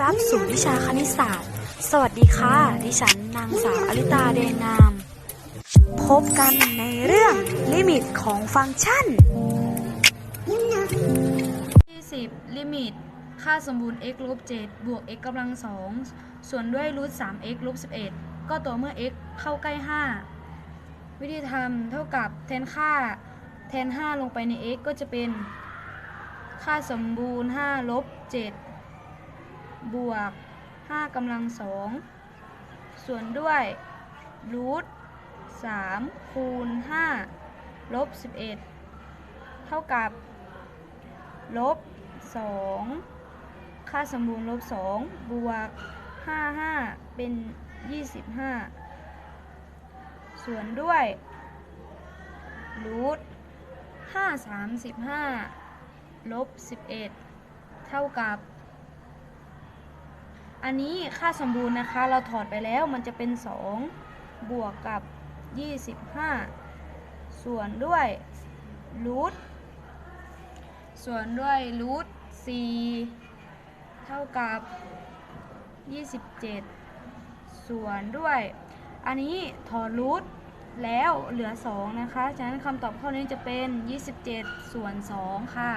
รับสู่วิชาคณิตศาสตร์ สวัสดีค่ะ ดิฉันนางสาวอลิตาเดนาม พบกันในเรื่องลิมิตของฟังก์ชัน ที่10ลิมิต ค่าสมบูรณ์ x ลบ7บวก x กำลัง2ส่วนด้วยรูท3 x ลบ11 ก็ตัวเมื่อ x เข้าใกล้ 5 วิธีทำเท่ากับแทนค่าแทน 5 ลงไปใน x ก็จะเป็น ค่าสมบูรณ์5ลบ7 บวก5กำลัง2ส่วนด้วยรูท3คูณ5ลบ11 เท่ากับลบสองค่าสมบูรณ์ลบสองบวกห้าห้าเป็นยี่สิบห้าส่วนด้วยรูทห้าสามสิบห้าลบสิบเอ็ดเท่ากับ อันนี้ค่าสมบูรณ์นะคะ เราถอดไปแล้วมันจะเป็นสองบวกกับยี่สิบห้าส่วนด้วยรูทส่วนด้วยรูท4เท่ากับ 27 ส่วนด้วย อันนี้ถอดรูทแล้วเหลือ 2 นะคะ ฉะนั้นคำตอบข้อนี้จะเป็น 27 ส่วน 2 ค่ะ